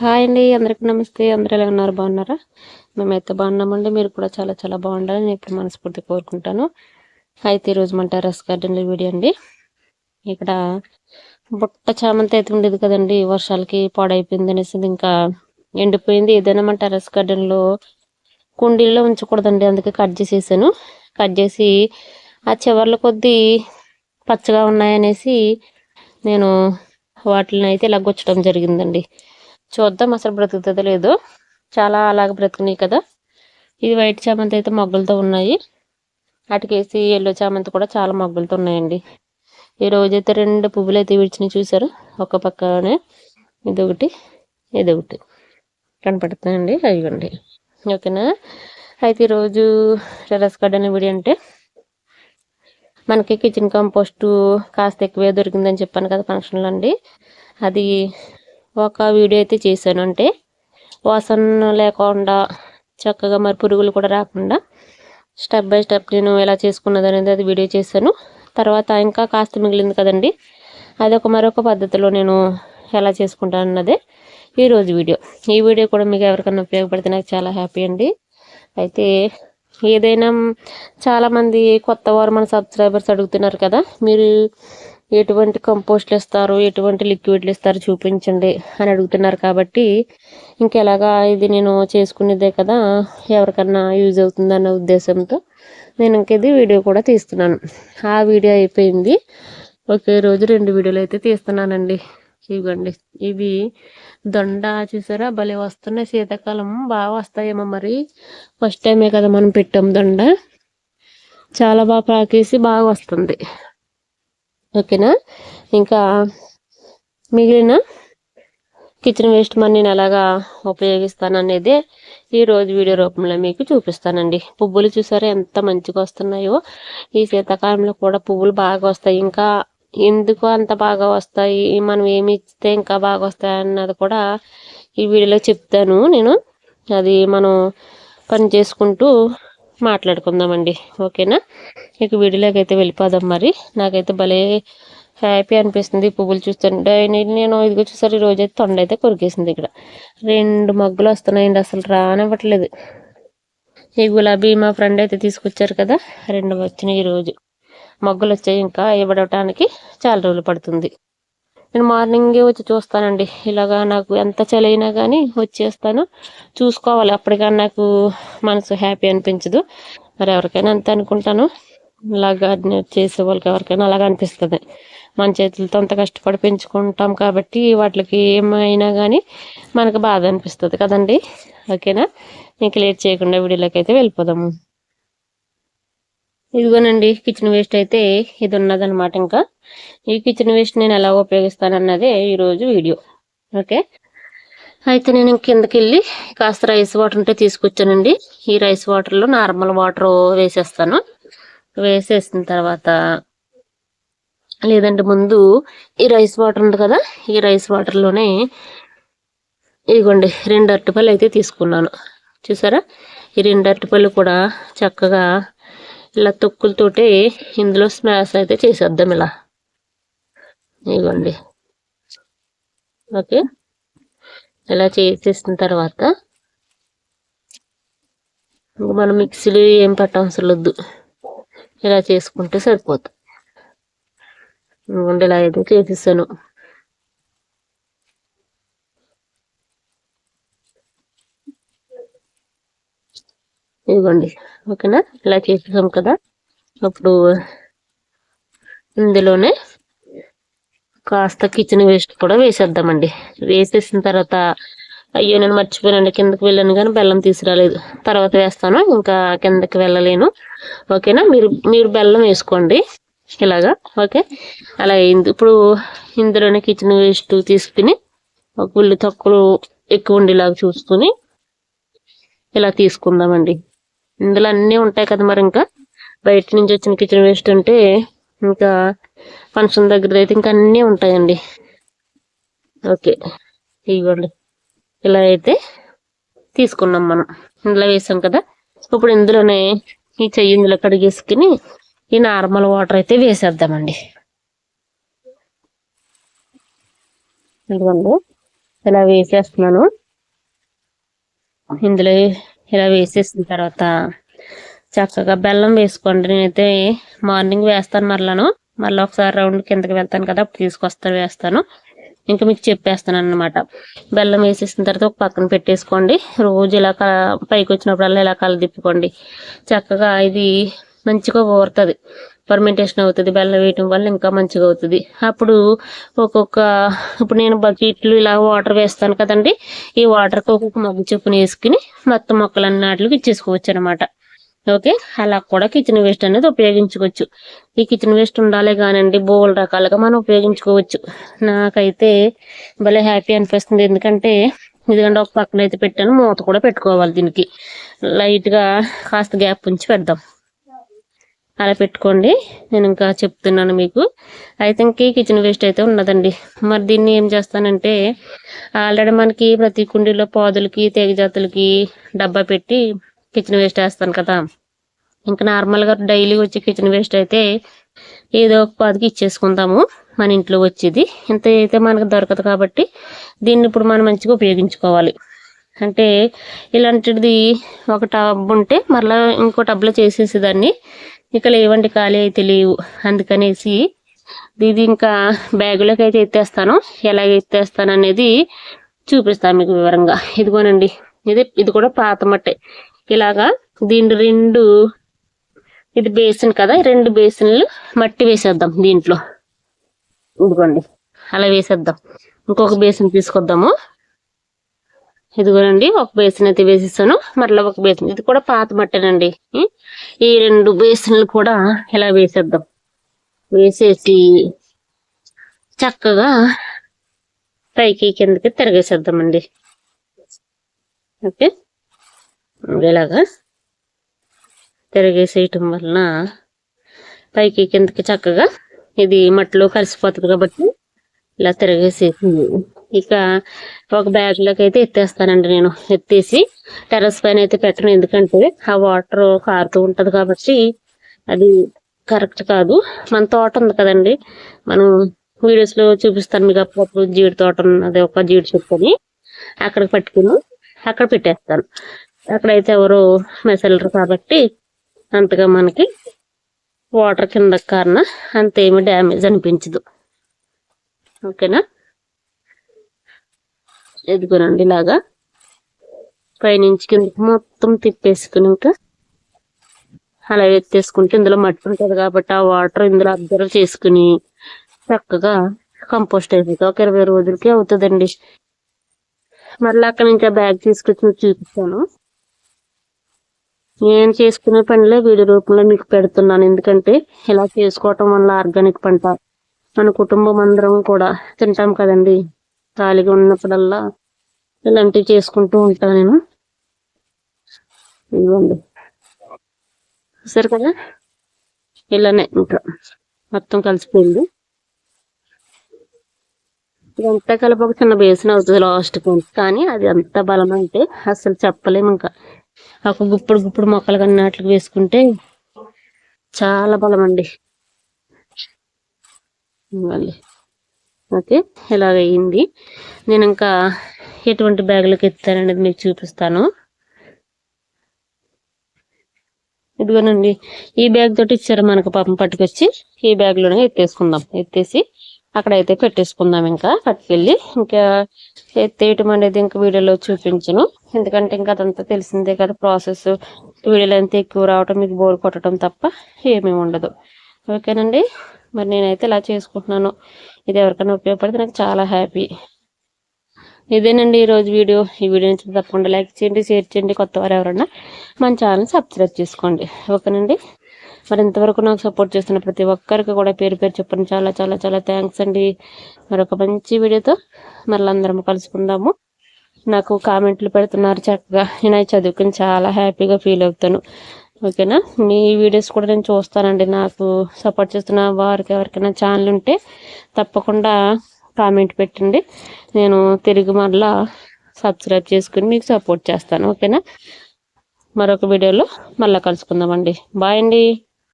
Hi అండి అందరికి నమస్తే. అందరూ ఎలా ఉన్నారు? బాగున్నారా? మేమైతే బాగున్నామండి. మీరు కూడా చాలా చాలా బాగుండాలని నేను ఇప్పుడు మనస్ఫూర్తి కోరుకుంటాను. అయితే ఈరోజు మన టెరస్ గార్డెన్లో వీడియో అండి. ఇక్కడ బుట్ట చామంతి అయితే ఉండేది కదండి. వర్షాలకి పాడైపోయింది అనేసి ఇంకా ఎండిపోయింది. ఏదైనా మన టెరస్ గార్డెన్లో కుండీల్లో ఉంచకూడదండి. అందుకే కట్ చేసేసాను. కట్ చేసి ఆ చివర్ల కొద్దీ పచ్చగా ఉన్నాయనేసి నేను వాటిని అయితే ఇలా గుచ్చడం జరిగిందండి. చూద్దాం అసలు బ్రతుకుతుందో లేదో. చాలా అలాగ బ్రతికినాయి కదా. ఇది వైట్ చామంతి అయితే మొగ్గలతో ఉన్నాయి. అటుకేసి ఎల్లో చామంతి కూడా చాలా మొగ్గలతో ఉన్నాయండి. ఈ రోజైతే రెండు పువ్వులు అయితే విడిచినాయి చూసారు ఒక పక్కనే ఇదొకటి ఇదొకటి. కనపడుతుందండి అవిగండి ఓకేనా? అయితే ఈరోజు టెరస్ గార్డెన్ వీడియో అంటే మనకి కిచెన్ కంపోస్టు కాస్త ఎక్కువే దొరికిందని చెప్పాను కదా ఫంక్షన్లో అండి. అది ఒక వీడియో అయితే చేశాను. అంటే వాసన లేకుండా చక్కగా మరి పురుగులు కూడా రాకుండా స్టెప్ బై స్టెప్ నేను ఎలా చేసుకున్నది అనేది అది వీడియో చేశాను. తర్వాత ఇంకా కాస్త మిగిలింది కదండి. అది ఒక మరొక పద్ధతిలో నేను ఎలా చేసుకుంటాను అన్నదే ఈరోజు వీడియో. ఈ వీడియో కూడా మీకు ఎవరికైనా ఉపయోగపడితే నాకు చాలా హ్యాపీ అండి. అయితే ఏదైనా చాలామంది కొత్త వారు మన సబ్స్క్రైబర్స్ అడుగుతున్నారు కదా మీరు ఎటువంటి కంపోస్ట్లు ఇస్తారు ఎటువంటి లిక్విడ్లు ఇస్తారు చూపించండి అని అడుగుతున్నారు కాబట్టి ఇంకెలాగా ఇది నేను చేసుకునేదే కదా ఎవరికన్నా యూజ్ అవుతుందన్న ఉద్దేశంతో నేను ఇంకేది వీడియో కూడా తీస్తున్నాను. ఆ వీడియో అయిపోయింది. ఒకే రోజు రెండు వీడియోలు అయితే తీస్తున్నానండి. ఇవ్వండి. ఇవి దొండ చూసారా? భలే వస్తున్నాయి. శీతాకాలం బాగా వస్తాయేమో మరి. ఫస్ట్ టైమే కదా మనం పెట్టాం దొండ. చాలా బాగా పాకేసి బాగా వస్తుంది. ఓకేనా? ఇంకా మిగిలిన కిచెన్ వేస్ట్ మనీ నేను ఎలాగా ఉపయోగిస్తాను అనేది ఈరోజు వీడియో రూపంలో మీకు చూపిస్తానండి. పువ్వులు చూసారా ఎంత మంచిగా వస్తున్నాయో? ఈ శీతాకాలంలో కూడా పువ్వులు బాగా వస్తాయి. ఇంకా ఎందుకు అంత బాగా వస్తాయి? మనం ఏమి ఇస్తే ఇంకా బాగా వస్తాయి అన్నది కూడా ఈ వీడియోలో చెప్తాను నేను. అది మనం పని చేసుకుంటూ మాట్లాడుకుందామండి. ఓకేనా? ఇక వీడియోలోకి అయితే వెళ్ళిపోదాం మరి. నాకైతే భలే హ్యాపీ అనిపిస్తుంది పువ్వులు చూస్తుంటే. నేను ఇదిగో చూసారు ఈ రోజైతే తొండ అయితే కొరికేసింది ఇక్కడ. రెండు మగ్గులు వస్తున్నాయండి అసలు రానివ్వట్లేదు. ఈ గులాబీ మా ఫ్రెండ్ అయితే తీసుకొచ్చారు కదా రెండు వచ్చినాయి ఈరోజు మగ్గులు వచ్చాయి ఇంకా ఇవ్వడటానికి చాలా రోజులు పడుతుంది. నేను మార్నింగే వచ్చి చూస్తానండి. ఇలాగా నాకు ఎంత చలైనా కానీ వచ్చేస్తాను. చూసుకోవాలి. అప్పటికన్నా నాకు మనసు హ్యాపీ అనిపించదు. మరి ఎవరికైనా అంత అనుకుంటాను. ఇలాగా చేసే వాళ్ళకి ఎవరికైనా అలాగ అనిపిస్తుంది. మన చేతులతో అంత కష్టపడి పెంచుకుంటాం కాబట్టి వాటికి ఏమైనా కానీ మనకు బాధ అనిపిస్తుంది కదండి. ఓకేనా? ఇంక లేట్ చేయకుండా వీడియోలోకి అయితే వెళ్ళిపోదాము. ఇదిగోనండి కిచెన్ వేస్ట్ అయితే ఇది ఉన్నదనమాట ఇంకా. ఈ కిచెన్ వేస్ట్ నేను ఎలా ఉపయోగిస్తాను అన్నదే ఈరోజు వీడియో. ఓకే? అయితే నేను కిందకి వెళ్ళి కాస్త రైస్ వాటర్ ఉంటే తీసుకొచ్చానండి. ఈ రైస్ వాటర్లో నార్మల్ వాటర్ వేసేస్తాను. వేసేసిన తర్వాత లేదంటే ముందు ఈ రైస్ వాటర్ ఉంది కదా ఈ రైస్ వాటర్లోనే ఇదిగోండి రెండు అరటిపళ్ళు అయితే తీసుకున్నాను. చూసారా? ఈ రెండు అరటిపళ్ళు కూడా చక్కగా ఇలా తొక్కులతోటి ఇందులో స్మాష్ అయితే చేసేద్దాం ఇలా. ఇవ్వండి ఓకే. ఇలా చేసేసిన తర్వాత మనం మిక్సీలు ఏం పెట్టవసరం లేదు ఇలా చేసుకుంటే సరిపోతుంది ఇవ్వండి ఇలా అయితే చేసేసాను. ఇదిగోండి. ఓకేనా? ఇలా చేసేసాం కదా. అప్పుడు ఇందులోనే కాస్త కిచెన్ వేస్ట్ కూడా వేసేద్దామండి. వేసేసిన తర్వాత అయ్యో నేను మర్చిపోయానండి కిందకి వెళ్ళాను కానీ బెల్లం తీసుకురాలేదు. తర్వాత వేస్తాను ఇంకా కిందకి వెళ్ళలేను. ఓకేనా? మీరు మీరు బెల్లం వేసుకోండి. ఇలాగా ఓకే? అలా ఇప్పుడు ఇందులోనే కిచెన్ వేస్ట్ తీసుకుని ఒక ఉల్లి తక్కువ ఎక్కువ ఉండేలాగా చూసుకుని ఇలా తీసుకుందామండి. ఇందులో అన్నీ ఉంటాయి కదా మరి ఇంకా. బయట నుంచి వచ్చిన కిచెన్ వేస్ట్ అంటే ఇంకా ఫంక్షన్ దగ్గర అయితే ఇంకా అన్నీ ఉంటాయండి. ఓకే ఇవ్వండి. ఇలా అయితే తీసుకున్నాం మనం. ఇందులో వేసాం కదా. ఇప్పుడు ఇందులోనే ఈ చెయ్యి ఇందులో కడిగేసుకుని ఈ నార్మల్ వాటర్ అయితే వేసేద్దామండి. ఇదిగోండి ఇలా వేసేస్తున్నాను. ఇందులో ఇలా వేసేసిన తర్వాత చక్కగా బెల్లం వేసుకోండి. నేనైతే మార్నింగ్ వేస్తాను మరలాను. మళ్ళీ ఒకసారి రౌండ్ కిందకి వెళ్తాను కదా అప్పుడు తీసుకొస్తాను వేస్తాను. ఇంకా మీకు చెప్పేస్తాను అన్నమాట బెల్లం వేసేసిన తర్వాత ఒక పక్కన పెట్టేసుకోండి. రోజు ఇలా పైకి వచ్చినప్పుడల్లా ఇలా కలదిప్పుకోండి. చక్కగా ఇది మంచిగా ఊరుతుంది ఫర్మెంటేషన్ అవుతుంది బెల్లం వేయటం వల్ల ఇంకా మంచిగా అవుతుంది. అప్పుడు ఒక్కొక్క ఇప్పుడు నేను బకెట్లు ఇలా వాటర్ వేస్తాను కదండి ఈ వాటర్కి ఒక్కొక్క మగ్గు చొప్పున వేసుకుని మొత్తం మొక్కలన్నిటికి ఇచ్చేసుకోవచ్చు అనమాట ఓకే? అలా కూడా కిచెన్ వేస్ట్ అనేది ఉపయోగించుకోవచ్చు. ఈ కిచెన్ వేస్ట్ ఉండాలి కానండి బోల్ రకాలుగా మనం ఉపయోగించుకోవచ్చు. నాకైతే భలే హ్యాపీ అనిపిస్తుంది. ఎందుకంటే ఇదిగంటే ఒక పక్కన అయితే పెట్టాను మూత కూడా పెట్టుకోవాలి దీనికి. లైట్గా కాస్త గ్యాప్ ఉంచి పెడదాం. అలా పెట్టుకోండి నేను ఇంకా చెప్తున్నాను మీకు. అయితే ఇంక కిచెన్ వేస్ట్ అయితే ఉన్నదండి. మరి దీన్ని ఏం చేస్తానంటే ఆల్రెడీ మనకి ప్రతి కుండీలో పాదులకి జాతులకి డబ్బా పెట్టి కిచెన్ వేస్ట్ వేస్తాను కదా. ఇంకా నార్మల్గా డైలీ వచ్చి కిచెన్ వేస్ట్ అయితే ఏదో ఒక పాదికి ఇచ్చేసుకుందాము మన ఇంట్లో వచ్చేది. ఇంత అయితే మనకు దొరకదు కాబట్టి దీన్ని ఇప్పుడు మనం మంచిగా ఉపయోగించుకోవాలి. అంటే ఇలాంటిది ఒక టబ్ ఉంటే మరలా ఇంకో టబ్లో చేసేసేదాన్ని ఇక లేవండి ఖాళీ అయితే లేవు. అందుకనేసి ఇది ఇంకా బ్యాగులోకి అయితే ఎత్తేస్తాను. ఎలా ఎత్తేస్తాను అనేది చూపిస్తాను మీకు వివరంగా. ఇదిగోనండి ఇది ఇది కూడా పాత మట్టే. ఇలాగా దీని రెండు ఇది బేసిన్ కదా రెండు బేసిన్లు మట్టి వేసేద్దాం దీంట్లో. ఇదిగోండి అలా వేసేద్దాం. ఇంకొక బేసిన్ తీసుకొద్దాము. ఇదిగోనండి ఒక బేసిన్ అయితే వేసేసాను. మరలా ఒక బేసిన్. ఇది కూడా పాత మట్టేనండి ఈ రెండు బేసిన్లు కూడా ఇలా వేసేద్దాం. వేసేసి చక్కగా పైకి కిందకి తిరగేసేద్దామండి. ఓకే? ఇలాగా తిరగేసేయటం వలన పైకి కిందకి చక్కగా ఇది మట్టిలో కలిసిపోతుంది కాబట్టి ఇలా తిరగేసేసింది ఇక ఒక బ్యాగ్లోకి అయితే ఎత్తేస్తానండి నేను. ఎత్తేసి టెరస్ పైన అయితే పెట్టను. ఎందుకంటే ఆ వాటర్ కారుతూ ఉంటుంది కాబట్టి అది కరెక్ట్ కాదు. మన తోట ఉంది కదండి. మనం వీడియోస్లో చూపిస్తాను మీకు అప్పుడప్పుడు జీడి తోట అది ఒక జీడి చెట్టుని అక్కడికి పట్టుకుని అక్కడ పెట్టేస్తాను. అక్కడైతే ఎవరు మెసలరు కాబట్టి అంతగా మనకి వాటర్ కింద కారణ అంతేమి డ్యామేజ్ అనిపించదు. ఓకేనా? ఎదుగునండి ఇలాగా. పైనుంచి కిందకి మొత్తం తిప్పేసుకుని ఇంకా అలా ఎత్తేసుకుంటే ఇందులో మట్టి ఉంటుంది కాబట్టి ఆ వాటర్ ఇందులో అబ్జర్వ్ చేసుకుని చక్కగా కంపోస్ట్ అయిపోతుంది ఒక ఇరవై రోజులకి అవుతుందండి. మళ్ళీ అక్కడ నుంచి ఆ బ్యాగ్ తీసుకొచ్చి చూపిస్తాను. నేను చేసుకునే పనిలో వీడియో రూపంలో మీకు పెడుతున్నాను. ఎందుకంటే ఇలా చేసుకోవటం వల్ల ఆర్గానిక్ పంట మన కుటుంబం అందరం కూడా తింటాం కదండి. ఖాళీగా ఉన్నప్పుడల్లా ఇలాంటివి చేసుకుంటూ ఉంటాను నేను. ఇవ్వండి సరే కదా? ఇలానే ఇంకా మొత్తం కలిసిపోయింది. ఇదంతా కలిపి ఒక చిన్న బేసిన్ అవుతుంది లాస్ట్కి కానీ అది ఎంత బలం అంటే అసలు చెప్పలేము ఇంకా. ఒక గుప్పుడు గుప్పుడు మొక్కలు కన్నట్లు వేసుకుంటే చాలా బలం అండి ఇవ్వాలి. ఓకే ఇలాగ అయ్యింది నేను ఇంకా ఎటువంటి బ్యాగులకు ఎత్తాననేది మీకు చూపిస్తాను. ఇదిగోనండి ఈ బ్యాగ్ తోటి ఇచ్చారు మనకు పాపం పట్టుకొచ్చి. ఈ బ్యాగ్లోనే ఎత్తేసుకుందాం. ఎత్తేసి అక్కడైతే పెట్టేసుకుందాం ఇంకా పట్టుకెళ్ళి. ఇంకా ఎత్తేయటం అనేది ఇంకా వీడియోలో చూపించను. ఎందుకంటే ఇంకా అదంతా తెలిసిందే కదా ప్రాసెస్. వీడియోలు ఎంత ఎక్కువ రావటం మీకు బోర్ కొట్టడం తప్ప ఏమీ ఉండదు. ఓకేనండి? మరి నేనైతే ఇలా చేసుకుంటున్నాను. ఇది ఎవరికైనా ఉపయోగపడితే నాకు చాలా హ్యాపీ. ఇదేనండి ఈరోజు వీడియో. ఈ వీడియో నుంచి తప్పకుండా లైక్ చేయండి షేర్ చేయండి కొత్త వారు ఎవరన్నా మన ఛానల్ సబ్స్క్రైబ్ చేసుకోండి. ఓకేనండి? మరి ఇంతవరకు నాకు సపోర్ట్ చేస్తున్న ప్రతి ఒక్కరికి కూడా పేరు పేరు చెప్పండి. చాలా చాలా చాలా థ్యాంక్స్ అండి. మరొక మంచి వీడియోతో మళ్ళీ అందరం కలుసుకుందాము. నాకు కామెంట్లు పెడుతున్నారు చక్కగా. నేను చదువుకుని చాలా హ్యాపీగా ఫీల్ అవుతాను. ఓకేనా? మీ వీడియోస్ కూడా నేను చూస్తానండి. నాకు సపోర్ట్ చేస్తున్న వారికి ఎవరికైనా ఛానల్ ఉంటే తప్పకుండా కామెంట్ పెట్టండి. నేను తిరిగి మళ్ళా సబ్స్క్రైబ్ చేసుకుని మీకు సపోర్ట్ చేస్తాను. ఓకేనా? మరొక వీడియోలో మళ్ళీ కలుసుకుందామండి. బాయ్ అండి.